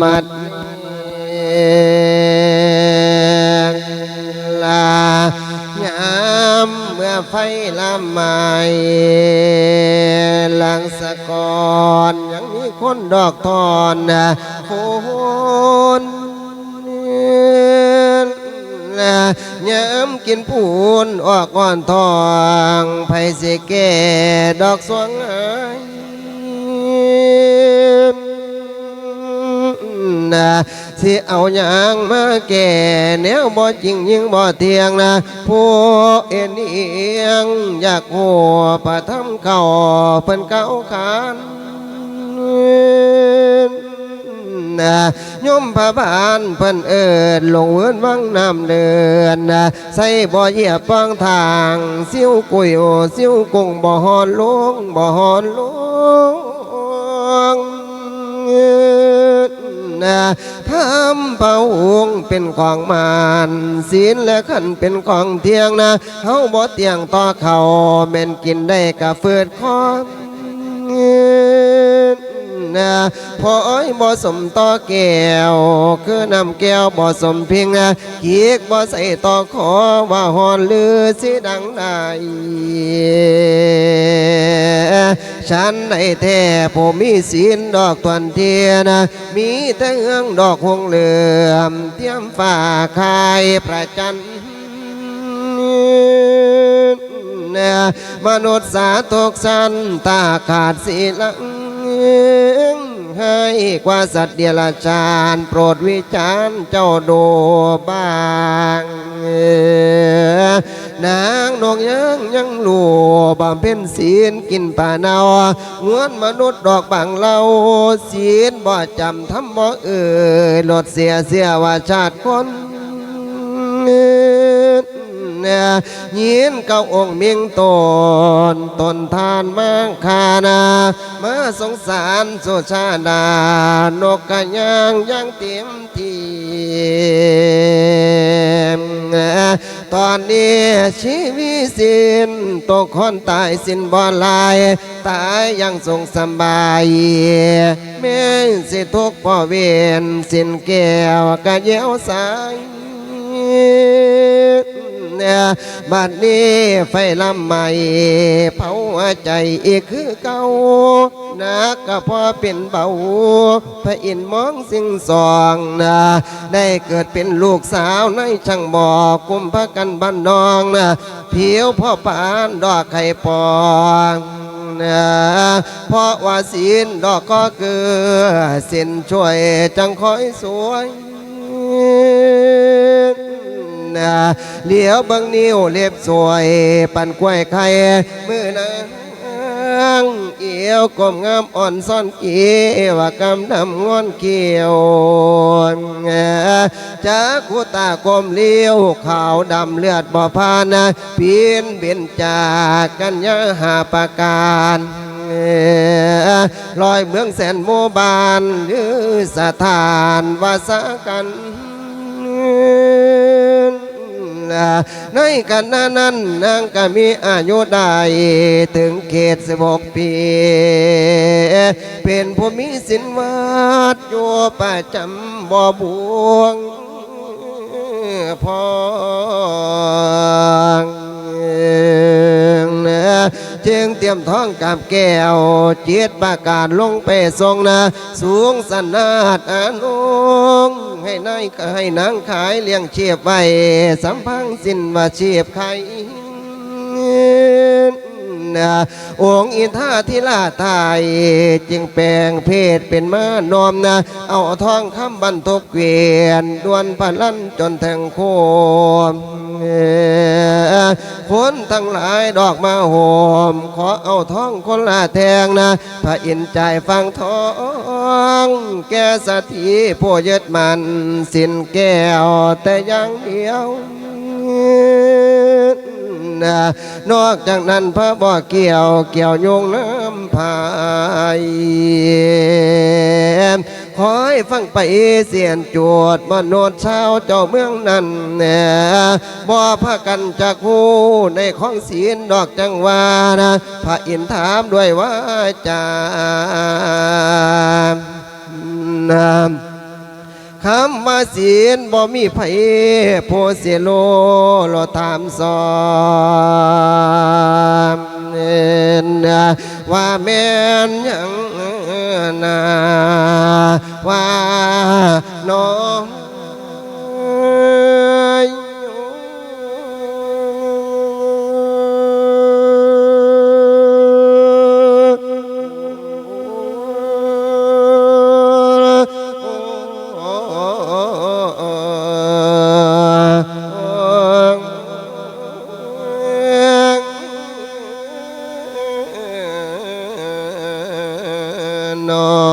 มัดลายามเมื่อไฟละไมหลังสะกอนยังมีคนดอกทอนนะโคนนะยามกินพูนออกก่อนทองไผสิแก่ดอกสวงหาย นะที่เอาอย่างมาแก่แนวบ่จริงยิงบ่เทียงนะผู้เอ็นเอียงอยากหัวประทำเก่าเพิ่นเก่าขานนะยมพระบานเพิ่นเอิดลงเวินวังน้ำเดือนนะใส่บ่เหยียบฟังทางซิ้วกุยโอซิ้วกุ้งบ่ฮอนลงบ่ฮอนลง ทำเป่าหงเป็นของมานศีลและขันเป็นของเที่ยงนะเฮาบ่เตียงต่อเขาแม่นกินได้กะเฟืดคอ นะพออ้อยบ่สมต่อแก้วคือนำแก้วบ่สมเพียงนะเกีกบ่ใส่ต่อขอว่าฮอนลือสิดังได้ฉันในแท้ผมมีศีลดอกตวนเทียนะมีแต่เอื้องดอกหงเหลือมเทียมฝ่าคายประจันนะมนุษย์สาตกสันตาขาดศีลัง ให้กว่าสัตว์เดรัจฉานโปรดวิจารณ์เจ้าดูบ้างนางนกยังยังหลูบำเพ็ญศีลกินป่าเนาวงวนมนุษย์ดอกบางเล่าศีลบ่จำทำบ่เอ่ยลดเสียเสียว่าชาติคนเยยินเก้าองค์เมียงตนตนทานมังคานามาสงสารสุชาดานกกะยางยังเต็มทีตอนนี้ชีวิตสิ้นตกคนตายสิ้นบ่ลาย ตายยังทรงสบายแม่สิทุกข์พ่อเวียนสิ้นแก้วกะเยียวสายเนี่ย บัดนี้ไฟลำใหม่ เผาใจอีกคือเก่านักก็พอเป็นเบาพระอินทร์มองสิ่งสองนะได้เกิดเป็นลูกสาวในช่างบอกุมพระกันบ้านนองนะเพียวพ่อปานดอกไข่ปองนะเพราะว่าศีลดอกก็คือสินช่วยจังคอยสวย เหลียวบังนิ้วเล็บสวย ปันกล้วยไข่มือนางเอียวกลมงามอ่อนซ่อนเกีว่ากำดำงอนเกี่ยวจากคูตากลมเลี้ยวขาวดำเลือดบ่อพานะเพียนเบียนจากกันยาหาประการลอยเมืองแสนโมบานหรือสถานวาสากัน ในกันนั้นนั้นนางก็มีอายุได้ถึงเขตสิบกปี เป็นผู้มีสินวัดอยู่ประจำบ่บวงพอ จึงเตรียมท้องกับแก้วเจียดประกาศลงไปทรงนะสูงสนาดอานุงให้นายให้นางขายเลี้ยงเชียบไว้สัมพังสินว่าเชียบไข่องค์อินทาธิราไทยจึงแปลงเพศเป็นมานอมนะ เอาทองคำบรรทบเกวียนดวนพันลันจนแทงโคม คนทั้งหลายดอกมาโหม ขอเอาท้องคนละแทงนะ พระอินทร์ใจายฟังท้องแก่สถีผู้ยึดมัน สินแก้วแต่ยังเดียวนะนอกจากนั้นพระบ่อเกี่ยวเกี่ยวโยงน้ำพาย ฟังไปเสียนจวดมโนดชาวเจ้าเมืองนั้นเนี่ยบ่พากันจากหูในของศีลดอกจังหวานะพระอินถามด้วยว่าจาคำว่าศีลบ่มีไผผู้เสียโลโลถามสอนว่าแม่นยัง นาว่าน้อง の